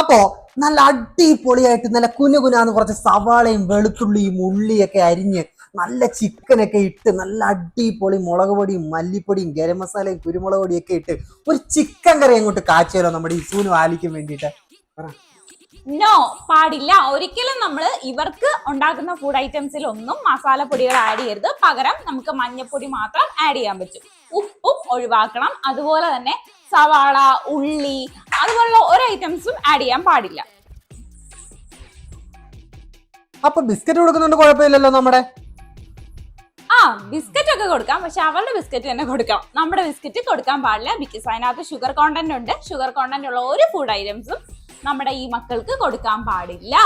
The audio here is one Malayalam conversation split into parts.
അപ്പോ നല്ല അടിപൊളിയായിട്ട് നല്ല കുനുകുനാന്ന് കുറച്ച് സവാളയും വെളുത്തുള്ളിയും ഉള്ളിയൊക്കെ അരിഞ്ഞ് നല്ല ചിക്കനൊക്കെ ഇട്ട് നല്ല അടിപൊളി മുളക് പൊടിയും മല്ലിപ്പൊടിയും ഗരം മസാലയും കുരുമുളക് പൊടിയും ഒക്കെ ഇട്ട് ഒരു ചിക്കൻ കറി അങ്ങോട്ട് കാച്ചിയാലോ നമ്മുടെ ഈ വാലിക്കും വേണ്ടിയിട്ട്. നോ പാടില്ല. ഒരിക്കലും നമ്മൾ ഇവർക്ക് ഉണ്ടാക്കുന്ന ഫുഡ് ഐറ്റംസിൽ ഒന്നും മസാല പൊടികൾ ആഡ് ചെയ്യരുത്. പകരം നമുക്ക് മഞ്ഞപ്പൊടി മാത്രം ആഡ് ചെയ്യാൻ പറ്റും. ഉപ്പും ഒഴിവാക്കണം. അതുപോലെ തന്നെ സവാള ഉള്ളി അതുപോലുള്ള ഒരു ഐറ്റംസും ആഡ് ചെയ്യാൻ പാടില്ല. അപ്പൊ ബിസ്ക്കറ്റ് കൊടുക്കുന്നുണ്ട് കുഴപ്പമില്ലല്ലോ നമ്മുടെ? ആ ബിസ്ക്കറ്റ് ഒക്കെ കൊടുക്കാം. പക്ഷെ അവരുടെ ബിസ്ക്കറ്റ് തന്നെ കൊടുക്കാം. നമ്മുടെ ബിസ്ക്കറ്റ് കൊടുക്കാൻ പാടില്ല. ബിക്കോസ് അതിനകത്ത് ഷുഗർ കോണ്ടന്റ് ഉണ്ട്. ഷുഗർ കോണ്ടന്റ് ഉള്ള ഒരു ഫുഡ് ഐറ്റംസും നമ്മുടെ ഈ മക്കൾക്ക് കൊടുക്കാൻ പാടില്ല.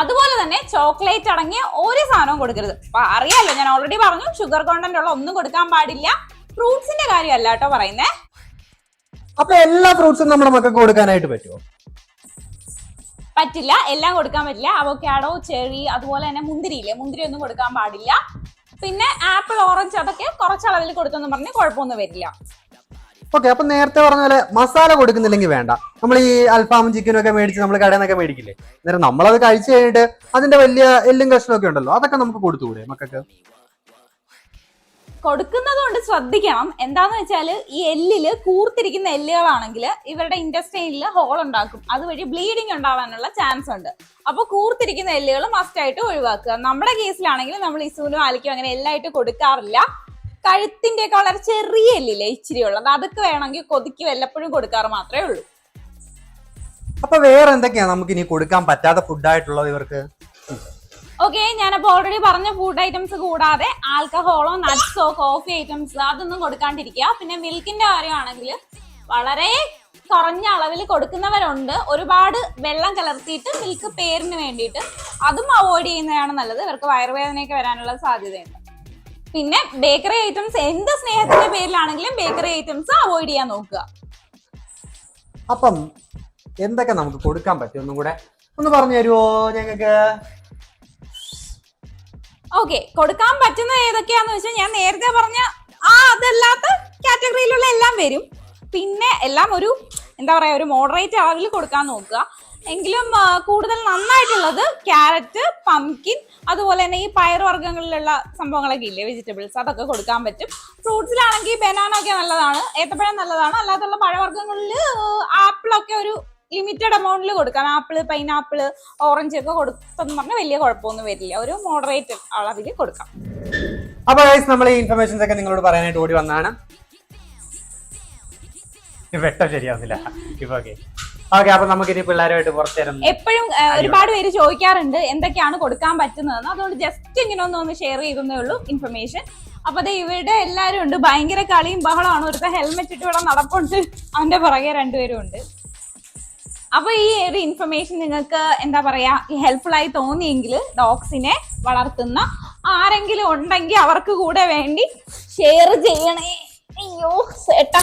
അതുപോലെ തന്നെ ചോക്ലേറ്റ് അടങ്ങിയ ഒരു സാധനവും കൊടുക്കരുത്. അപ്പൊ അറിയാലോ ഞാൻ ഓൾറെഡി പറഞ്ഞു ഷുഗർ കോണ്ടന്റ് ഉള്ള ഒന്നും കൊടുക്കാൻ പാടില്ല. ഫ്രൂട്ട്സിന്റെ കാര്യമല്ല കേട്ടോ പറയുന്നേ. അപ്പൊ എല്ലാ ഫ്രൂട്ട്സും നമ്മുടെ മക്കൾക്ക് കൊടുക്കാനായിട്ട് പറ്റുമോ പറ്റില്ല. എല്ലാം കൊടുക്കാൻ പറ്റില്ല. അവക്കാഡോ ചെറി അതുപോലെ തന്നെ മുന്തിരിയില്ലേ? മുന്തിരി ഒന്നും കൊടുക്കാൻ പാടില്ല. പിന്നെ ആപ്പിൾ ഓറഞ്ച് അതൊക്കെ കുറച്ചളവിൽ കൊടുത്തെന്ന് പറഞ്ഞ് കുഴപ്പമൊന്നും വരില്ല. ഓക്കെ അപ്പൊ നേരത്തെ പറഞ്ഞ പോലെ മസാല കൊടുക്കുന്നില്ലെങ്കിൽ വേണ്ട. നമ്മൾ ഈ അൽഫാമും ചിക്കനും ഒക്കെ മേടിച്ച് നമ്മൾ കടയിൽ നിന്നൊക്കെ മേടിക്കില്ലേ? അന്നേരം നമ്മളത് കഴിച്ചു കഴിഞ്ഞിട്ട് അതിന്റെ വലിയ എല്ലും കഷ്ണമൊക്കെ ഉണ്ടല്ലോ അതൊക്കെ നമുക്ക് കൊടുത്തുകൂടെ മക്കൾക്ക്? കൊടുക്കുന്നത് കൊണ്ട് ശ്രദ്ധിക്കണം. എന്താന്ന് വെച്ചാൽ ഈ എല്ലിൽ കൂർത്തിരിക്കുന്ന എല്ലുകളാണെങ്കിൽ ഇവരുടെ ഇൻഡസ്ട്രിയിൽ ഹോൾ ഉണ്ടാക്കും. അതുവഴി ബ്ലീഡിങ് ഉണ്ടാവാനുള്ള ചാൻസ് ഉണ്ട്. അപ്പൊ കൂർത്തിരിക്കുന്ന എല്ലുകൾ മസ്റ്റ് ആയിട്ട് ഒഴിവാക്കുക. നമ്മുടെ കേസിലാണെങ്കിൽ നമ്മൾ ഇസൂനും ആലിക്കും അങ്ങനെ എല്ലായിട്ട് കൊടുക്കാറില്ല. കഴുത്തിന്റെ ഒക്കെ വളരെ ചെറിയ എല്ലില്ലേ ഇച്ചിരി ഉള്ളത് അതൊക്കെ വേണമെങ്കിൽ കൊതിക്ക് വല്ലപ്പോഴും കൊടുക്കാറ് മാത്രമേ ഉള്ളൂ. അപ്പൊ വേറെ എന്തൊക്കെയാണ് നമുക്ക് ഇനി കൊടുക്കാൻ പറ്റാത്ത ഫുഡായിട്ടുള്ളത് ഇവർക്ക്? ഓക്കെ ഞാനപ്പോ ഓൾറെഡി പറഞ്ഞ ഫുഡ് ഐറ്റംസ് കൂടാതെ ആൽക്കഹോളോ നട്ട്സോ കോഫി ഐറ്റംസ് അതൊന്നും കൊടുക്കാണ്ടിരിക്കുക. പിന്നെ മിൽക്കിന്റെ കാര്യമാണെങ്കിൽ വളരെ കുറഞ്ഞ അളവിൽ കൊടുക്കുന്നവരുണ്ട്. ഒരുപാട് വെള്ളം കലർത്തിയിട്ട് മിൽക്ക് പേരിന് വേണ്ടിയിട്ട് അതും അവോയ്ഡ് ചെയ്യുന്നതാണ് നല്ലത്. ഇവർക്ക് വയറുവേദനയൊക്കെ വരാനുള്ള സാധ്യതയുണ്ട്. പിന്നെ ബേക്കറി ഐറ്റംസ് എന്ത് സ്നേഹത്തിന്റെ പേരിലാണെങ്കിലും ബേക്കറി ഐറ്റംസ് അവോയ്ഡ് ചെയ്യാൻ നോക്കുക. അപ്പം എന്തൊക്കെ നമുക്ക് കൊടുക്കാൻ പറ്റും? ഒന്നും കൂടെ ഒന്ന് പറഞ്ഞു തരുമോ ഞങ്ങൾക്ക്? ഓക്കെ കൊടുക്കാൻ പറ്റുന്ന ഏതൊക്കെയാന്ന് വെച്ചാൽ ഞാൻ നേരത്തെ പറഞ്ഞ ആ അതല്ലാത്ത കാറ്റഗറിയിലുള്ള എല്ലാം വരും. പിന്നെ എല്ലാം ഒരു എന്താ പറയാ ഒരു മോഡറേറ്റ് അളവിൽ കൊടുക്കാൻ നോക്കുക. എങ്കിലും കൂടുതൽ നന്നായിട്ടുള്ളത് ക്യാരറ്റ് പംകിൻ അതുപോലെ തന്നെ ഈ പയറുവർഗങ്ങളിലുള്ള സംഭവങ്ങളൊക്കെ ഇല്ലേ വെജിറ്റബിൾസ് അതൊക്കെ കൊടുക്കാൻ പറ്റും. ഫ്രൂട്ട്സിലാണെങ്കിൽ ബനാന ഒക്കെ നല്ലതാണ് ഏത്തപ്പഴം നല്ലതാണ്. അല്ലാത്തുള്ള പഴവർഗങ്ങളിൽ ആപ്പിളൊക്കെ ഒരു ലിമിറ്റഡ് എമൗണ്ടിൽ കൊടുക്കാം. ആപ്പിൾ പൈനാപ്പിൾ ഓറഞ്ച് ഒക്കെ കൊടുത്തെന്ന് പറഞ്ഞാൽ വലിയ കുഴപ്പമൊന്നും വരില്ല. ഒരു മോഡറേറ്റ് അളവിൽ കൊടുക്കാം. അപ്പൊ നമ്മൾ ഈ ഇൻഫർമേഷൻസ് ഒക്കെ നിങ്ങളോട് പറയാനായിട്ട് ഓടി വന്നാണ് വെട്ടം ശരിയാവുന്നില്ല. ഇപ്പൊ ഓക്കെ ഓക്കെ അപ്പൊ നമുക്ക് ഇനി പിള്ളേരുമായിട്ട് പുറത്തു എപ്പോഴും ഒരുപാട് പേര് ചോദിക്കാറുണ്ട് എന്തൊക്കെയാണ് കൊടുക്കാൻ പറ്റുന്നതെന്ന്. അതുകൊണ്ട് ജസ്റ്റ് ഇങ്ങനെ ഒന്ന് ഒന്ന് ഷെയർ ചെയ്തേ ഉള്ളൂ ഇൻഫർമേഷൻ അപ്പൊ ദേ ഇവിടെ എല്ലാരും ഉണ്ട്. ഭയങ്കര കളിയും ബഹളമാണ് ഒരുത്ത ഹെൽമെറ്റ് ഇട്ട് ഇവിടെ നടപ്പുണ്ട്. അവന്റെ പുറകെ രണ്ടുപേരും ഉണ്ട്. അപ്പൊ ഈ ഒരു ഇൻഫർമേഷൻ നിങ്ങൾക്ക് എന്താ പറയാ ഹെൽപ്ഫുൾ ആയി തോന്നിയെങ്കിൽ ഡോഗ്സിനെ വളർത്തുന്ന ആരെങ്കിലും ഉണ്ടെങ്കിൽ അവർക്ക് കൂടെ വേണ്ടി ഷെയർ ചെയ്യണേ. അയ്യോ ചേട്ടാ.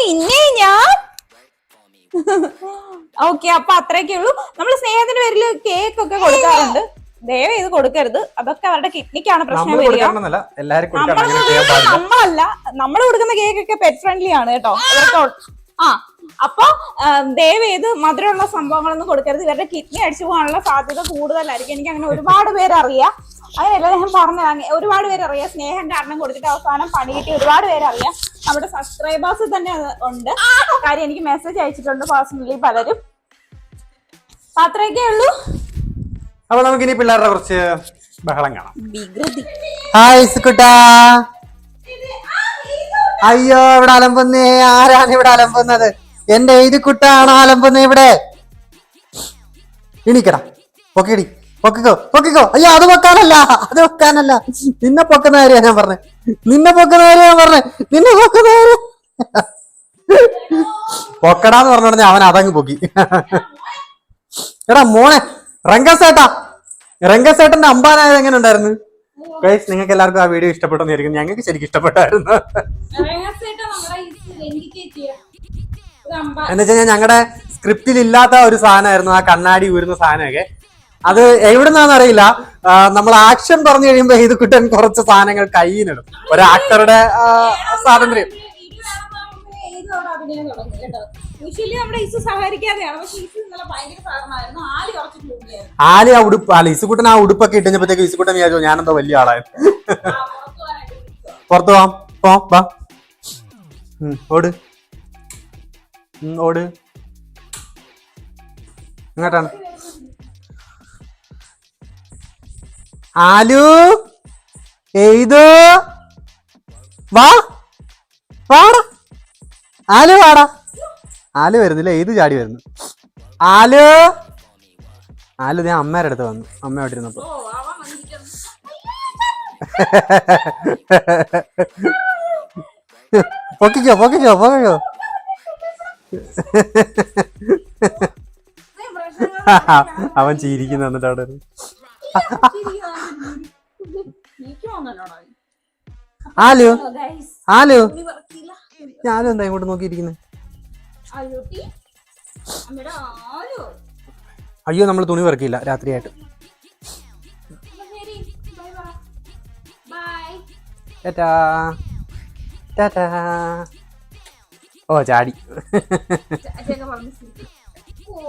നിന്നെ ഞാൻ. ഓക്കെ അപ്പൊ അത്രയൊക്കെ ഉള്ളൂ നമ്മൾ സ്നേഹത്തിന്റെ പേരിൽ കേക്ക് ഒക്കെ കൊടുക്കാറുണ്ട്. ദയവ് ചെയ്ത് കൊടുക്കരുത്. അതൊക്കെ അവരുടെ കിഡ്നിക്കാണ് പ്രശ്നം വരിക. നമ്മളല്ല നമ്മൾ കൊടുക്കുന്ന കേക്ക് ഒക്കെ പെറ്റ് ഫ്രണ്ട്ലി ആണ് കേട്ടോ. ആ അപ്പൊ ദയവ് ചെയ്ത് മധുരമുള്ള സംഭവങ്ങളൊന്നും കൊടുക്കരുത്. ഇവരുടെ കിഡ്നി അടിച്ചു പോകാനുള്ള സാധ്യത കൂടുതലായിരിക്കും. എനിക്ക് അങ്ങനെ ഒരുപാട് പേര് അറിയാം. അങ്ങനെയല്ല ഞാൻ പറഞ്ഞത്. ഒരുപാട് പേര് അറിയാം. സ്നേഹം കാരണം കൊടുത്തിട്ട് അവസാനം പണി കിട്ടി. ഒരുപാട് പേര് അറിയാം. നമ്മുടെ സബ്സ്ക്രൈബേഴ്സ് തന്നെ ഉണ്ട്. കാര്യം എനിക്ക് മെസ്സേജ് അയച്ചിട്ടുണ്ട് പേഴ്സണലി പലരും. അത്രയൊക്കെ ഉള്ളൂ. അപ്പൊ നമുക്ക് ഇനി പിള്ളേരുടെ കുറച്ച് ബഹളം കാണാം. വികൃതി. ഹായ് സുക്കുട്ടാ. അയ്യോ ഇവിടെ അലമ്പുന്നേ. ആരാണ് ഇവിടെ അലമ്പുന്നത്? എന്റെ എഴുതി കുട്ടാണ് അലമ്പുന്നത് ഇവിടെ? എണീക്കടാ പൊക്കിടി പൊക്കിക്കോ പൊക്കിക്കോ. അയ്യോ അത് പൊക്കാനല്ല. അത് പൊക്കാനല്ല. നിന്നെ പൊക്കുന്ന കാര്യ ഞാൻ പറഞ്ഞേ. നിന്നെ പൊക്കുന്ന കാര്യ ഞാൻ പറഞ്ഞേ. നിന്നെ പൊക്കുന്ന കാര്യം. പൊക്കടാന്ന് പറഞ്ഞു അവൻ അതങ്ങ് പൊക്കി. എടാ മോനെ റംഗസേട്ടാ റംഗസേട്ടന്റെ അമ്പാനായത് എങ്ങനെ ഉണ്ടായിരുന്നു? ഗൈസ് നിങ്ങൾക്ക് എല്ലാവർക്കും ആ വീഡിയോ ഇഷ്ടപ്പെട്ടെന്നായിരിക്കും ഞങ്ങൾക്ക് ശരിക്കും ഇഷ്ടപ്പെട്ടായിരുന്നു. എന്ന് വെച്ചാൽ ഞങ്ങളുടെ സ്ക്രിപ്റ്റിൽ ഇല്ലാത്ത ഒരു സാധനമായിരുന്നു ആ കണ്ണാടി ഊരുന്ന സാധനമൊക്കെ. അത് എവിടുന്നാന്ന് അറിയില്ല. നമ്മൾ ആക്ഷൻ പറഞ്ഞു കഴിയുമ്പോ ഇത് കുട്ടൻ കുറച്ച് സാധനങ്ങൾ കയ്യിലിടും. ഒരു ആക്ടറുടെ സ്വാതന്ത്ര്യം. ആലി ആലി ആ ഉടുപ്പ് അല്ല ഇസുകുട്ടൻ ആ ഉടുപ്പൊക്കെ ഇട്ടപ്പോഴത്തേക്ക് ഇസുകുട്ടൻ വിചാരിച്ചോ ഞാനെന്തോ വലിയ ആളായിരുന്നു പുറത്തു പോവാം. പോ ഓട്. ഓട്. ഇങ്ങോട്ടാണ്. ആലു എയ്തു. വാ. വാടാ ആലു വാടാ. ആലു വരുന്നില്ല ഏത് ചാടി വരുന്നു? ആലു? ആലു ഞാൻ അമ്മയുടെ അടുത്ത് വന്നു അമ്മ അവിടെ ഇരുന്നപ്പോ. പൊക്കിക്കോ പൊക്കിക്കോ പൊക്കിക്കോ. അവൻ ചിരിക്കുന്നു എന്നിട്ട് അവിടെ. ആലു ആലു. ഞാനും എന്താ ഇങ്ങോട്ട് നോക്കിയിരിക്കുന്നത് അയ്യോ നമ്മൾ തുണി പെറുക്കിയില്ല രാത്രിയായിട്ട്. ഓ ചാടി. ഓ.